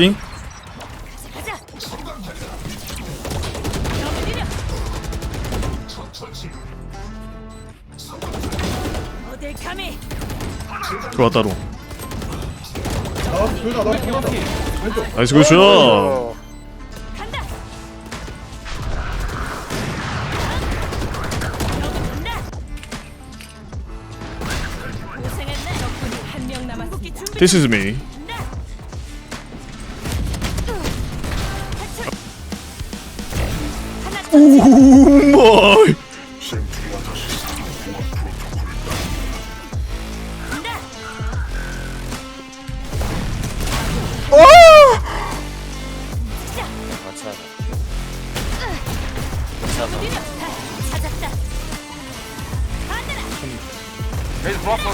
삥? 들어왔다 왼쪽. 나이스 굿샷 어, 간다. 여 오마이. 같이 하자. 같이 하자. 메이드 들어왔어,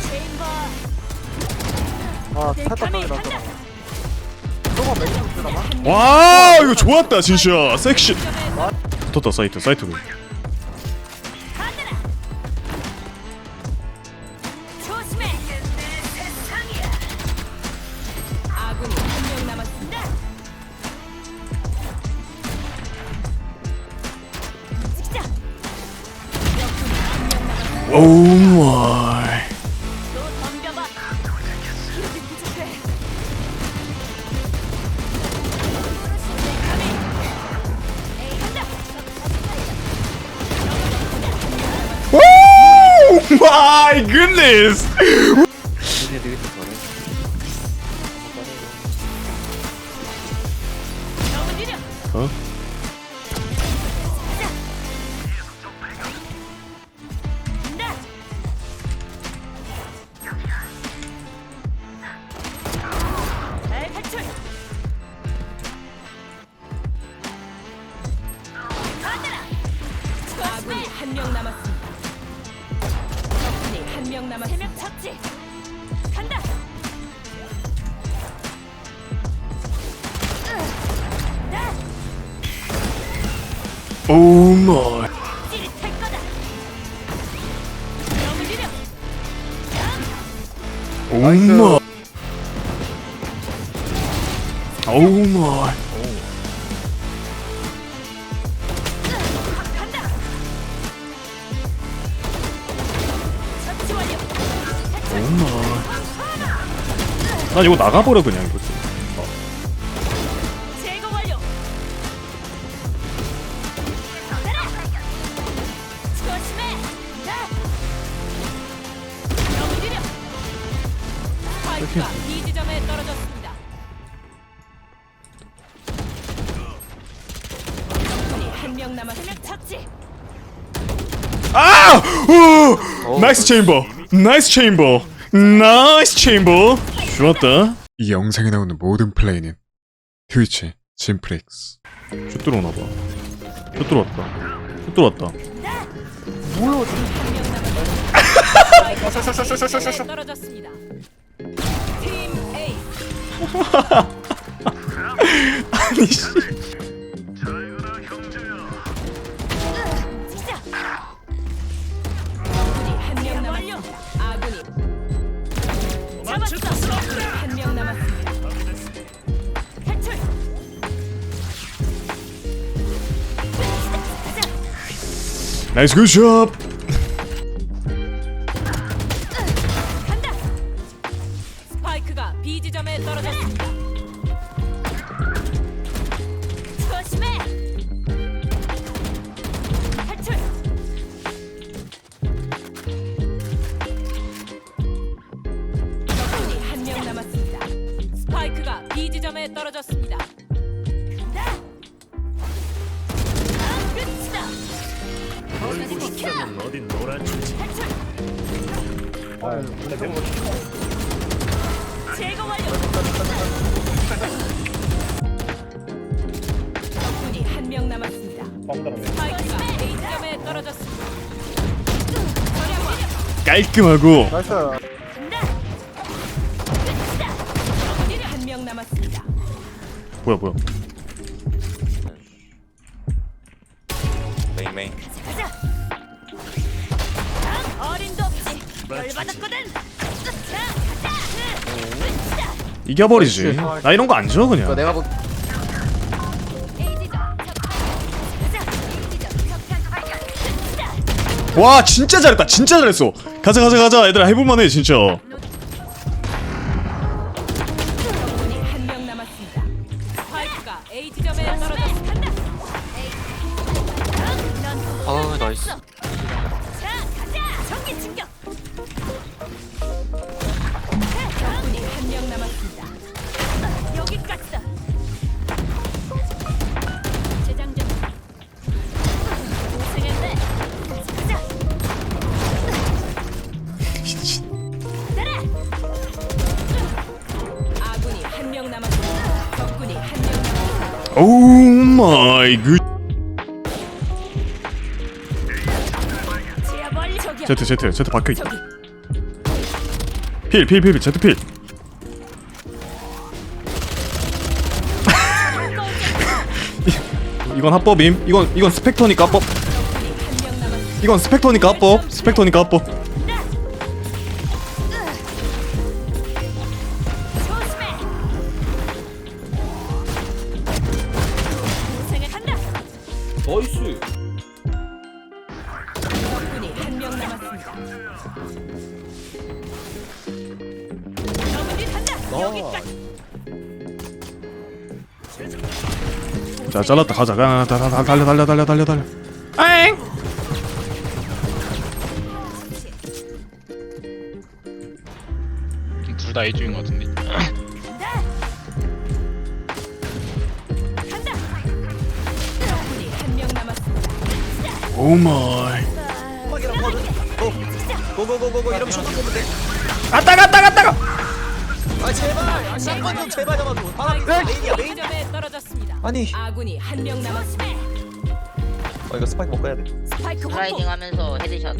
체인버. 아 당이 간다. 저거 맥주? 와 이거 좋았다 진짜 섹시 붙었다 사이트. 조심해. 아군이 한 명 남았습니다. 남았습니다. 오마이 마이 굿 쳤지. 간다. 으, 나 오마이 찌릿할 거다. 너무 느려. 오 마이 오 마이 난 이거 나가버려 그냥 이거 어. 제거 완료. 조심해. B 지점에 떨어졌습니다. 적군이 한명 남았으면 쳤지. 아! 오! 나이스 체인버 나이스 체인버 나이스 체인버 좋았다. 이 영상에 나오는 모든 플레이는 트위치 심플렉스. 슛 들어오나 봐. 슛 들어왔다. 슛 들어왔다. 떨어졌습니다. 팀 A 아니 씨 한 명. 아군이. 잡았어. 나이스 굿샷. 스파이크가 B 지점에 떨어졌습니다. 조심해. 탈출. 적군이 한 명 남았습니다. 스파이크가 B 지점에 떨어졌습니다. 비켜. 탈출. 제거 완료. 적군이 한 명 남았습니다. 스파이크가 A 지점에 떨어졌습니다. 깔끔하고. 뭐야 뭐야 메인, 메인. 가자. 아, 어림도 없지. 열받았거든. 자, 가자. 이겨버리지. 나 이런 거 안 줘 그냥. 내가 보와 진짜 잘했다. 진짜 잘했어. 가자 가자 가자. 얘들아 해볼만해 진짜 오 마이 굿. 제트 제트 제트 저기. 필필필필 제트 필 이건 합법임 이건 이건 스펙터니까 합법. 이건 스펙터니까 합법 스펙터니까 합법 나이스. 적군이 한 명 남았습니다. 적군이 간다. 여기까지. 자 잘랐다. 가자. 가 다- 다- 다- 달려 달려 달려 달려 달려. 아잉 둘다 A중인 것 같은데 오 마이 고고고고고 이러면 쇼트 보면 돼 아따 갔다 갔다가 아 제발 아 샷건 좀 제발 잡아줘 아 메인이야 메인 점에 떨어졌습니다. 아니 아군이 한 명 남았습니다. 어 이거 스파이크 먹어야 돼 스파이크 확보. 슬라이딩 하면서 헤드샷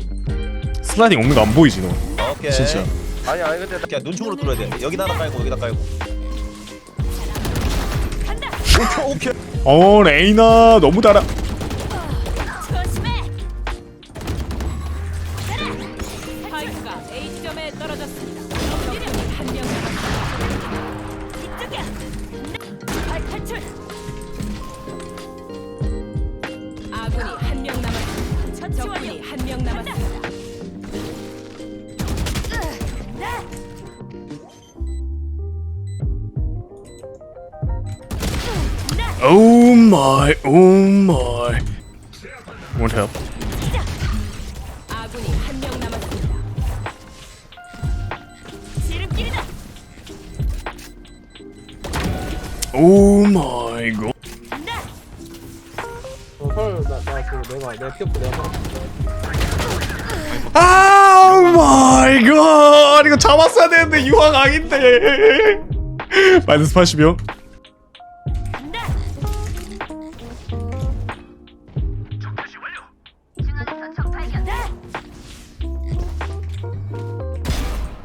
슬라이딩 없는 거 안 보이지 너 오케이 진짜 아니 아니 근데 나- 그냥 눈총으로 뚫어야 돼 여기다 하나 깔고 여기다 깔고 간다. 오케이 오케이 어 레이나 너무 달아 스파이크가 A 지점에 떨어졌습니다. 적군이 한명 남았습니다. 이쪽이야. 스파이크 탈출. 아군이 한 명 남았습니다. 적군이 한 명 남았습니다. 오 마이 오 마이 Won't help 오 마이 갓 아, 오 마이 갓 이거 잡았어야 되는데 유황 아닌데. 마이너스 80이요.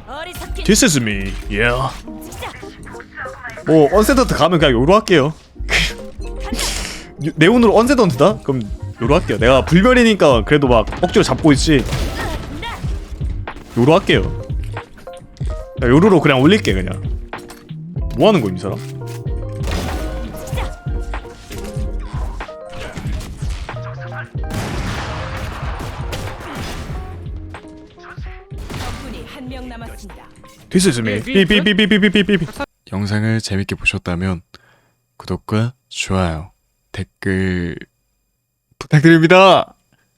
어리석긴 This is 뭐 언세던트 가면 그냥 요로 할게요 그, 네온으로 언세던트다? 그럼 요로 할게요 내가 불멸이니까 그래도 막 억지로 잡고 있지 요로 할게요 요로로 그냥 올릴게 그냥 뭐하는 거임 이 사람? This is me. 네, beep beep. 영상을 재밌게 보셨다면 구독과 좋아요 댓글 부탁드립니다